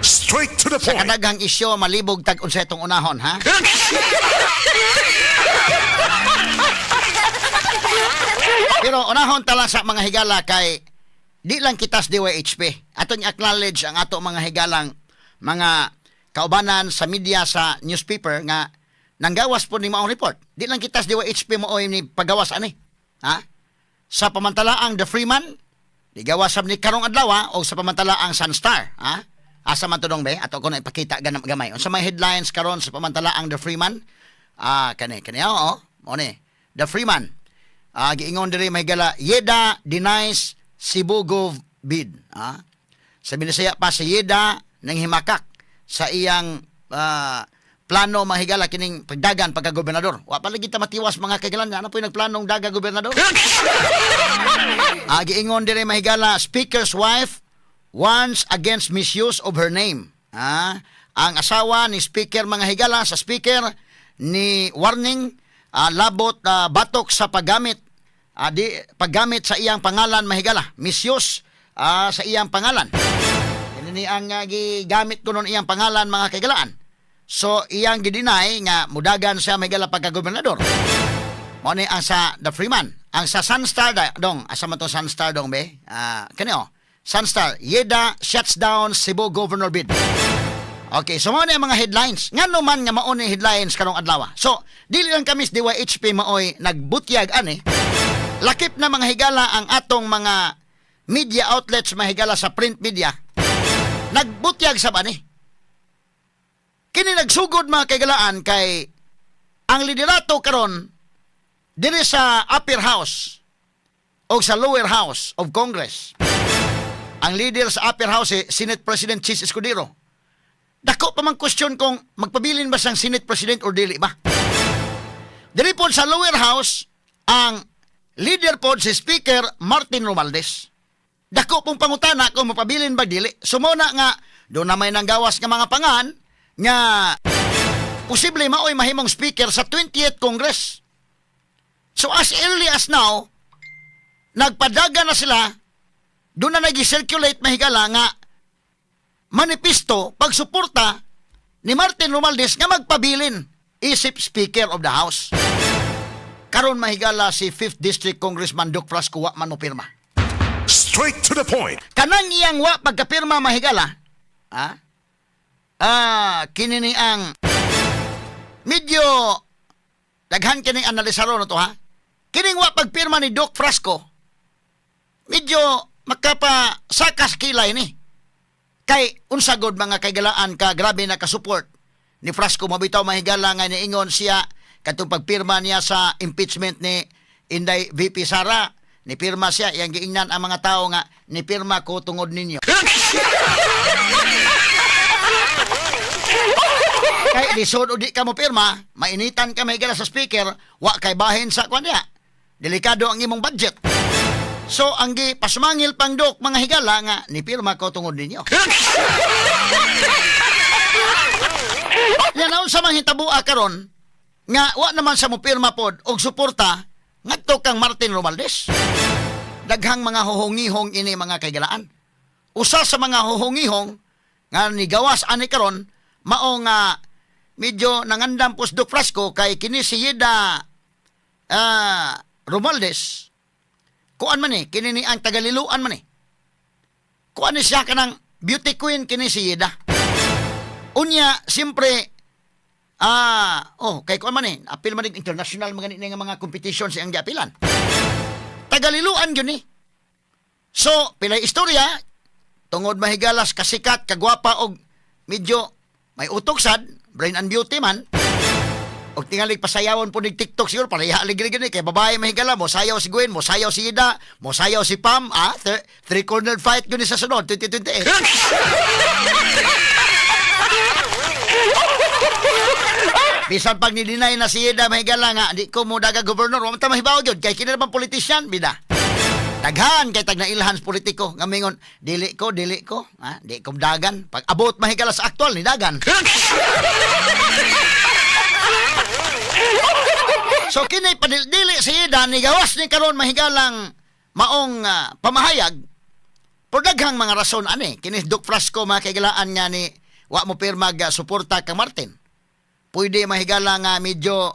Straight to the Sa point. kadagang isyo malibog tag unsa itong unahon ha. Pero unahon tala sa mga higala kay di lang kitas DYHP. Atong acknowledge ang ato mga higalang mga kaubanan sa media sa newspaper nga nanggawas po ni maong report. Di lang kitas DYHP mo ni pagawas ani. Ha? Sa pamantalaang The Freeman, di gawasab ni karong adlaw o sa pamantalaang Sunstar, ha? Asa man tudong be ato ko na ipakita ganam gamay. Unsa may headlines karon sa pamantalaang The Freeman? Ah, kani kani oo. Mo ni. The Freeman. Ah, giingon diri may gala Yeda denies Cebu Gov bid, ha? Sa Binisaya pa si Yeda nang himakak sa iyang ah, plano mahigala kining pagdagan pagka gobernador. Wa pa lagi ta matiwas mga kagalan ano po yung nagplanong daga gobernador. Ah, giingon dire mahigala speaker's wife warns against misuse of her name. Ah, ang asawa ni speaker mga higala sa speaker ni warning ah, labot ah, batok sa paggamit ah, di paggamit sa iyang pangalan mahigala misuse ah, sa iyang pangalan. Ini ang ah, gigamit ko iyang pangalan mga kaigalaan. So iyang gidinay nga mudagan siya mahigala pagka-gobernador. Mo ni ang sa The Freeman. Ang sa Sunstar da, dong, asa man to Sunstar dong be? Ah, kani oh. Sunstar, Yeda shuts down Cebu governor bid. Okay, so mo ni ang mga headlines. Nga man nga mao ni headlines karong adlaw. So, dili lang kami sa DYHP maoy nagbutyag ani. Lakip na mga higala ang atong mga media outlets mahigala sa print media. Nagbutyag sa bani. Kini nagsugod mga kaigalaan kay ang liderato karon diri sa upper house o sa lower house of Congress. Ang leader sa upper house si Senate President Chis Escudero. Dako pa man question kung magpabilin ba siyang Senate President or dili ba? Diri po sa lower house ang leader po si Speaker Martin Romualdez. Dako pong pangutana kung mapabilin ba dili. Sumuna nga doon na may nanggawas nga mga pangan nga posible maoy mahimong speaker sa 20th Congress. So as early as now, nagpadaga na sila, doon na nag-circulate mahigala nga manifesto pagsuporta ni Martin Romualdez nga magpabilin isip Speaker of the House. Karon mahigala si 5th District Congressman Duke Frasco wa man mo pirma. Straight to the point. Kanang iyang wa pagkapirma mahigala, ha? Ah, kinini ang medyo daghan kining analisaro no to ha. Kining wa pagpirma ni Doc Frasco. Medyo makapa sakas kilay ni. Kay unsa god mga kaigalaan ka grabe na ka-support. Ni Frasco mabitaw mahigala nga niingon siya katong pagpirma niya sa impeachment ni Inday VP Sara. Ni pirma siya yang giingnan ang mga tao nga ni pirma ko tungod ninyo. Kay lisod o di ka mo pirma mainitan ka may gala sa speaker wa kay bahin sa kwan niya. Delikado ang imong budget so ang gi pasmangil pang dok mga higala nga ni pirma ko tungod ninyo. Yan sa mga hitabua karon nga wa naman sa mo pirma pod og suporta ngadto kang Martin Romualdez daghang mga huhungihong ini mga kaigalaan. Usa sa mga huhungihong nga nigawas ani karon mao nga medyo nangandam pus Doc Frasco kay kini si Yeda ah, Romualdez kuan man ni kini ni ang tagaliluan man ni kuan ni siya kanang beauty queen kini si Yeda unya siyempre Ah, oh, kay kuan man eh, apil man ning international mga nga mga competition siyang giapilan. Tagaliluan gyud ni. So, pilay istorya, tungod mahigalas kasikat, kagwapa og medyo may utok sad, brain and beauty man. Og tingali pasayawon po ning TikTok siguro para ihalig gini kay babae mahigala mo sayaw si Gwen, mo sayaw si Ida, mo sayaw si Pam, ah, th- three cornered fight gyud ni sa sunod 2028. Bisan pag nidinay na si Ida mahigala nga, di ko mo daga gobernador, wa ta mahibaw gyud kay kini naman politician bida. Daghan kay tag nailhan sa politiko nga mingon dili ko dili ko ha di ko dagan pag abot mahigala sa aktual ni dagan. so kini padili si Ida ni gawas ni karon mahigalang maong ah, pamahayag Pero daghang mga rason ani kini Doc Frasco mga kaigalaan nga ni wa mo pirma ga suporta kang Martin. Pwede mahigala nga medyo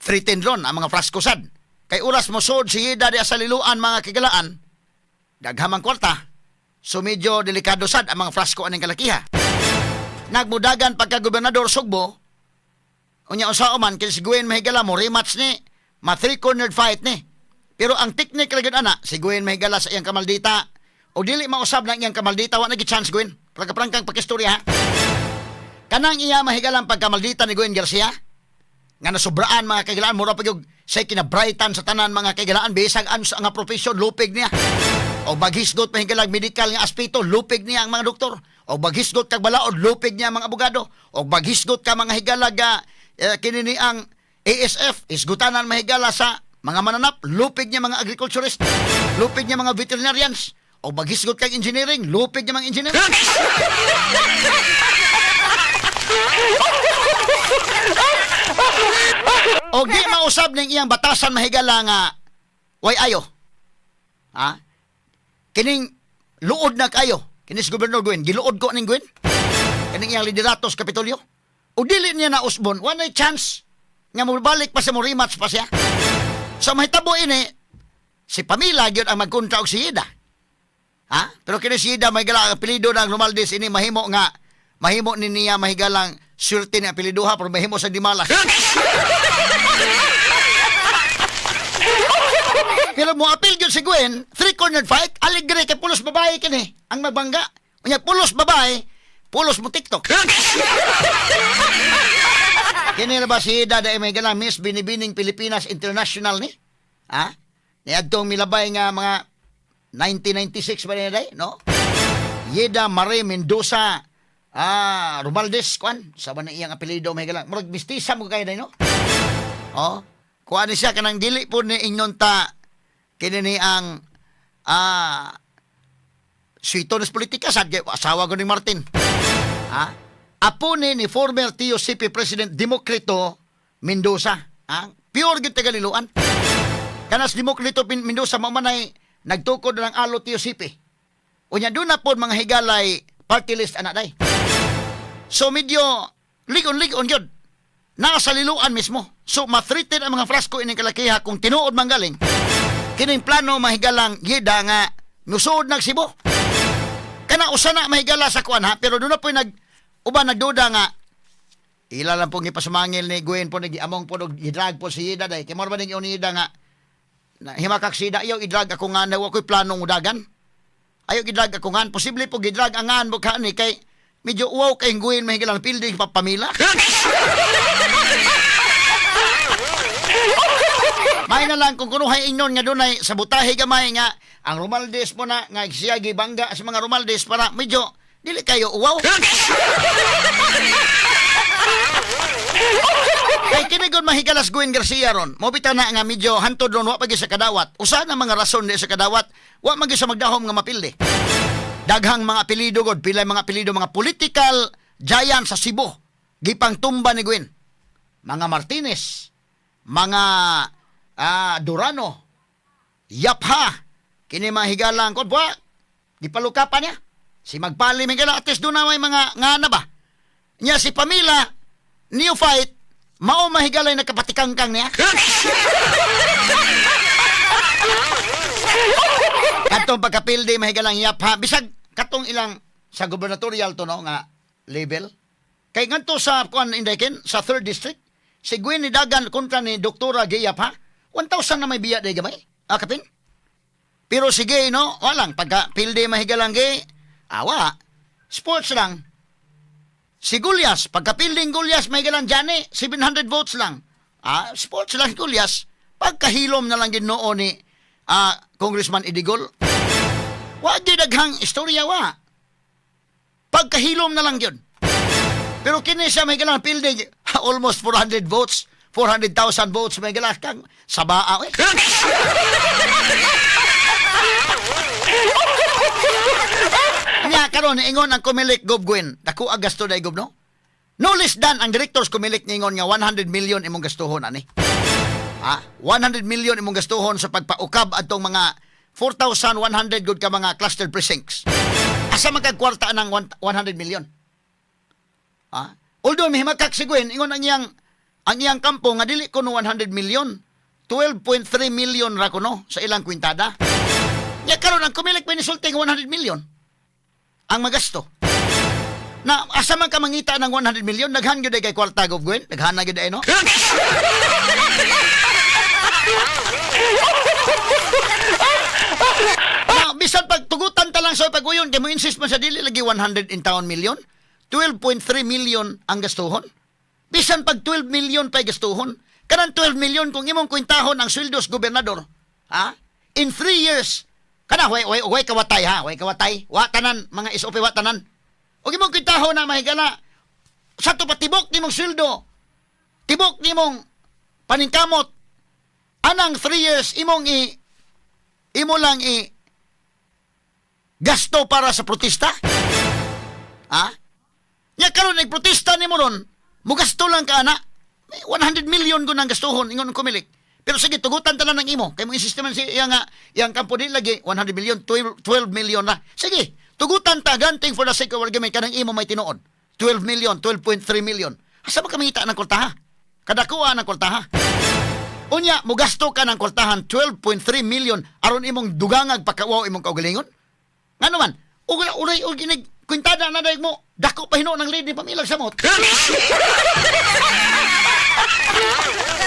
threatened ron ang mga Frasco sad. Kay uras mo sod si Ida di sa liluan mga kaigalaan. Daghamang kwarta. So medyo delikado sad ang mga Frasco aning kalakiha. Nagmudagan pagka gobernador Sugbo, unya usa man kay si Gwen mahigala mo rematch ni. Ma three cornered fight ni. Pero ang technique lagid ana si Gwen mahigala sa iyang kamaldita. O dili mausab na iyang kamaldita wa na chance Gwen. Prangka-prangkang pakistorya. Kanang iya mahigalang pagkamaldita ni Gwen Garcia? Nga nasubraan mga kaigalaan mura pa yung say kinabrightan sa tanan mga kaigalaan bisag ano sa nga profesyon lupig niya. O baghisgot mahigalang medical nga aspeto lupig niya ang mga doktor. O baghisgot kag balaod lupig niya ang mga abogado. O baghisgot ka mga higalag uh, kini ni ang ASF isgutanan mahigala sa mga mananap lupig niya mga agriculturist lupig niya mga veterinarians o baghisgot kag engineering lupig niya mga engineer o di mausab ning iyang batasan mahigala nga way ayo. Ha? Kining luod na kayo. Kini si Gobernador Gwen, giluod ko ning Gwen. Kining iyang liderato sa Kapitolyo. O dili niya na usbon, wala chance nga mabalik pa sa mo rematch pa siya. Sa mahitabo ini, si Pamila gyud ang magkontra og si Ida. Ha? Pero kini si Ida mahigala ang apelido ng Romaldes ini mahimo nga mahimo ni niya mahigalang surte ni apeliduha pero mahimo sa Dimalas. Pero mo apil gyud si Gwen, three cornered fight, aligre kay pulos babae kini ang magbangga. Unya pulos babae, pulos mo TikTok. kini na ba si Ida dahil may ganang Miss Binibining Pilipinas International ni? Ha? Ni adtong milabay nga mga 1996 ba niya day, no? Yeda Mare Mendoza Ah, Romaldes kwan, sama na iyang apelyido may galang. Murag mistisa mo kay day, no? Oh, kuha ni siya kanang dili po ni ingnon ta kini ni ang ah Sweetones politika sa asawa ko ni Martin. Ha? Apo ni ni former TOCP President Demokrito Mendoza. Ha? Pure gyud tagaliluan. Kanas Demokrito Pin- Mendoza mamanay nagtukod ng alo TOCP. Unya doon na po mga higalay party list anak day. So medyo ligon-ligon yun. Nasa liluan mismo. So mathreated ang mga frasko ining kalakiha kung tinuod man galing. Kining plano mahigalang yeda nga nusuod nagsibo. Kana usa na mahigala sa kuan ha, pero doon na po nag uban nagduda nga ila lang pong ipasumangil ni Gwen po nagiamong po og idrag po si Ida day. Kay ba ning ni Ida nga na himakak si Ida ayaw idrag ako nga na ako'y planong udagan. Ayaw gidrag ako nga posible po gidrag ang ngan mo ni kay medyo uwaw kay Gwen mahigalang building pa pamila. May na lang kung kunuhay ingnon nga dunay sa butahe gamay nga ang Romaldes mo na nga siya gibangga sa mga Romaldes para medyo dili kayo uwaw. Kay kini gud mahigalas Gwen Garcia ron. Mo bitaw na nga medyo hantod ron wa pagi sa kadawat. Usa na mga rason di sa kadawat, wa man sa magdahom nga mapildi. Daghang mga apelyido gud, pila mga apelyido mga political giant sa Cebu. Gipang tumba ni Gwen. Mga Martinez, mga ah, Durano, Yapha, kini mga higalang ko, ba, di palukapan niya. Si Magpali, may gala, at least doon na may mga nga na ba? Niya si Pamila, neophyte, mao mahigalay na kapatikangkang niya. Katong pagkapildi mahigalang Yapha, bisag katong ilang sa gubernatorial to no nga label. Kay ngadto sa kuan indekin sa 3rd district, si Gwen ni Dagan kontra ni Doktora Gayap ha, 1,000 na may biya day gamay. Ah, kapin? Pero sige, no, walang. Pagka pilde mahigalang gay, awa, sports lang. Si Gulyas, pagka pilding Gulyas, mahigalang Jani, 700 votes lang. Ah, sports lang Gulyas. Pagkahilom na lang ginoo ni ah, Congressman Idigol. Wa gyud daghang istorya wa. Pagkahilom na lang yun. Pero kini siya may galang pildig almost 400 votes. 400,000 votes may galang kang sabaa. Eh. Nya karon ingon ang kumilik Gob Gwen. Dako ang gasto dai Gob no? No less than ang directors kumilik ningon nga 100 million imong gastuhon ani. Ha? 100 million imong gastuhon sa pagpaukab adtong mga 4,100 good ka mga clustered precincts. Asa magkagkwarta ng one- 100 million? Ha? Although may makak si Gwen, ingon ang iyang ang iyang kampo nga dili ko no 100 million. 12.3 million ra ko no sa ilang kwintada. Ya karon ang kumilik pa ni sulting 100 million. Ang magasto. Na asa man ka mangita ng 100 million daghan gyud ay kay kwarta gov Gwen, daghan na gyud no. Na, bisan pag tugutan ta lang sa pag-uyon, kay mo insist man sa dili lagi 100 in town million. 12.3 million ang gastuhon. Bisan pag 12 million pa gastuhon, kanang 12 million kung imong kwintahon ang sweldos gobernador, ha? In 3 years, kana way way way kawatay ha, way kawatay, wa tanan mga SOP wa tanan. Og imong kwintahon na mahigala sa to patibok nimong sweldo. Tibok nimong paningkamot anang 3 years imong i imo lang i gasto para sa protesta? Ha? Nya karon nagprotesta nimo ron, mo gasto lang ka ana. May 100 million ko gastuhon ingon ko milik. Pero sige, tugutan ta lang ng imo. Kay mo insiste man si iya nga iyang kampo di lagi 100 million, 12, 12 million na. Sige, tugutan ta ganting for the sake of argument kanang imo may tinuod. 12 million, 12.3 million. Asa ba kamita ng kwartaha? Kadakuha ng kwartaha. Unya, mo gasto ka ng kwartahan 12.3 million aron imong dugangag pagkawaw imong kaugalingon? Nga naman, ugay uray og inig kwintada na dayeg mo, dako pa hino ng lead ni pamilag samot.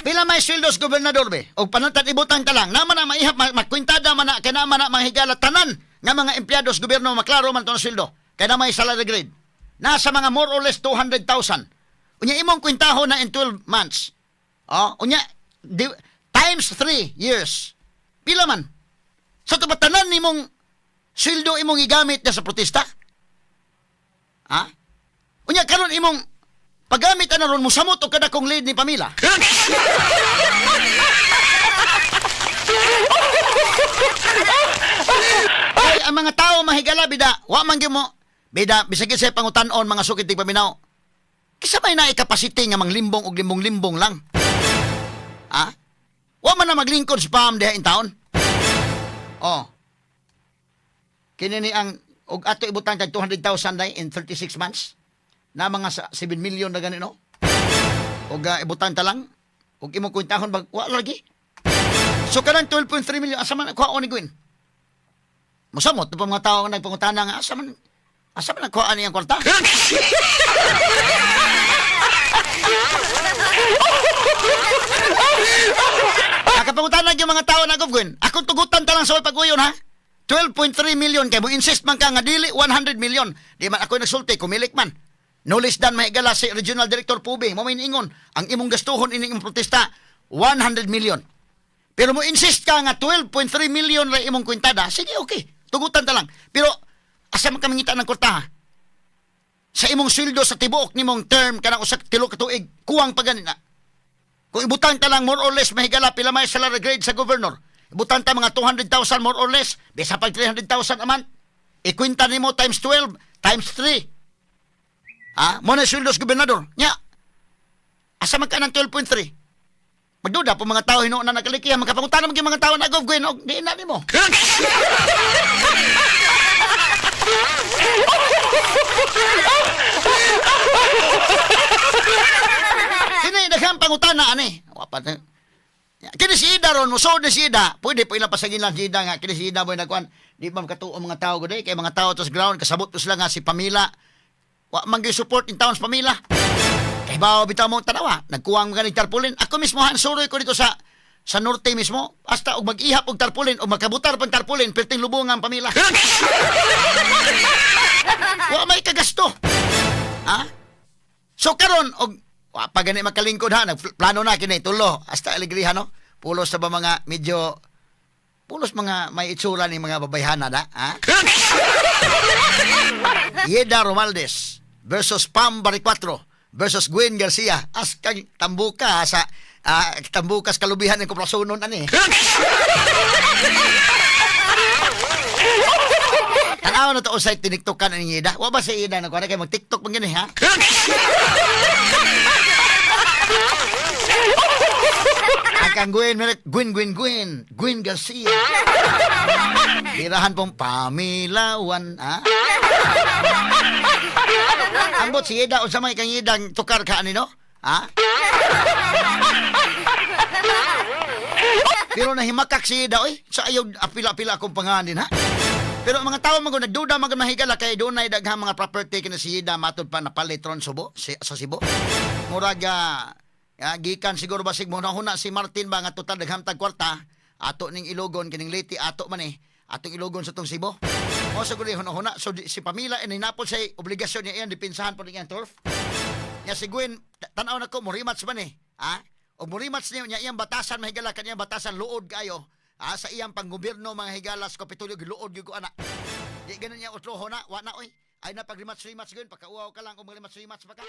Pila may sweldos gobernador be? Og panantad ibutang ka lang, naman na maihap ma- makwintada man na kay naman na mahigala tanan nga mga emplyados gobyerno maklaro man to na sweldo. Kay na may salary grade. Nasa mga more or less 200,000. Unya imong kwintahon na in 12 months. Oh, unya di- times 3 years. Pila man? Sa tubatanan nimong sweldo imong igamit na sa protesta? Ha? Unya karon imong paggamit ana ron musamot og kada kong lead ni Pamila. Ay, ang mga tao mahigala bida, wa man gyud mo bida bisag sa pangutan-on mga sukit tig paminaw. Kisa may na capacity nga manglimbong og limbong-limbong lang. Ha? Wa man na maglingkod sa pam diha in town. Oh. Kini ni ang og ato ibutang tag 200,000 day in 36 months. Na mga sa 7 million na ganito. Og uh, ibutang ta lang. Og imo kwintahon bag wa lagi. So kanang 12.3 million asa man kuha ni Gwen? Musamot pa mga tao nga nagpangutana nga asa man asa man kuha ni ang kwarta? Nakapangutanan yung mga tao na Gwen. Ako tugutan ta lang sa pag-uyon ha. 12.3 million kay mo insist man ka nga dili 100 million. Di man ako nagsulti kumilik man. No less than mahigala si Regional Director Pube. Mo may ingon ang imong gastuhon ining imong protesta 100 million. Pero mo insist ka nga 12.3 million ra imong kwintada. Sige, okay. Tugutan ta lang. Pero asa man kami ngita ng kwarta ha? Sa imong sweldo sa tibuok nimong term kanang usa tilo ka tuig, kuwang pa ganina. Kung ibutang ta lang more or less mahigala pila may salary grade sa governor. Ibutang ta mga 200,000 more or less, bisa pag 300,000 a month. Ikwinta nimo times 12 times 3. Ha? Mo na sweldo sa gobernador. Nya. Asa man ka ng 12.3? Magduda po mga tao hino na nakalikihan magkapangutan yung mga tao na gov gwen og di na nimo. Kini daghang pangutana ani. Wa pa Kini si Ida ron, musod ni si Ida. Pwede po ilang pasagin lang si Ida nga. Kini si Ida mo nagkuhan. Di ba makatuo mga tao ko Kay mga tao to sa ground, kasabot ko sila nga si Pamila. Wa man support in towns Pamila. Kay bawo bitaw mo tanawa. Nagkuwang mga ni tarpulin. Ako mismo han suroy ko dito sa sa norte mismo. Basta og mag-ihap og tarpulin o magkabutar pang tarpulin, perting lubong ang Pamila. Wa may kagasto. Ha? So karon og wa pa gani makalingkod ha, nagplano na kini tulo hasta alegriha no. Pulos sa ba mga medyo pulos mga may itsura ni mga babayhana da, ha? Yeda Romaldes versus Pam Baricuatro versus Gwen Garcia. As kang tambuka sa ah, tambukas kalubihan ng kuprasonon ani. Tanaw na to usay tiniktokan ani Yeda. Wa ba si Yeda na kuha kay mag TikTok man gani ha? Ang kang Gwen, Gwen, Gwen, Gwen, Gwen Garcia. Tirahan pong pamilawan, ha? Ambot si Ida, unsa may kang Idang tukar ka ani no? Ha? Pero nahimakak si Ida, oy. Sa ayaw apila-apila akong panganin, ha? Pero mga tao mga nagduda mga mahigala kay doon na daghang mga property kina si Ida matod pa na palitron subo si, sa Cebu. Murag ah, ah, gikan siguro basig mo na huna si Martin ba nga total daghang tag kwarta ato ning ilogon kining liti ato man eh atong ilogon sa tong Cebu. Mo sa guli huna so di- si Pamila ini napol say obligasyon niya iyan dipinsahan po niya turf. Nya si Gwen ta- tanaw na ko mo rematch man eh. Ha? O mo rematch niya niya iyang batasan mahigala kanya batasan luod kayo. Ah, sa iyang panggobyerno mga higalas kapitulo giluod gyud ko ana. Di ganun niya utroho na wa na oy. Ay na pag rematch rematch gyud pagkauaw ka lang kung mag rematch rematch pa ka.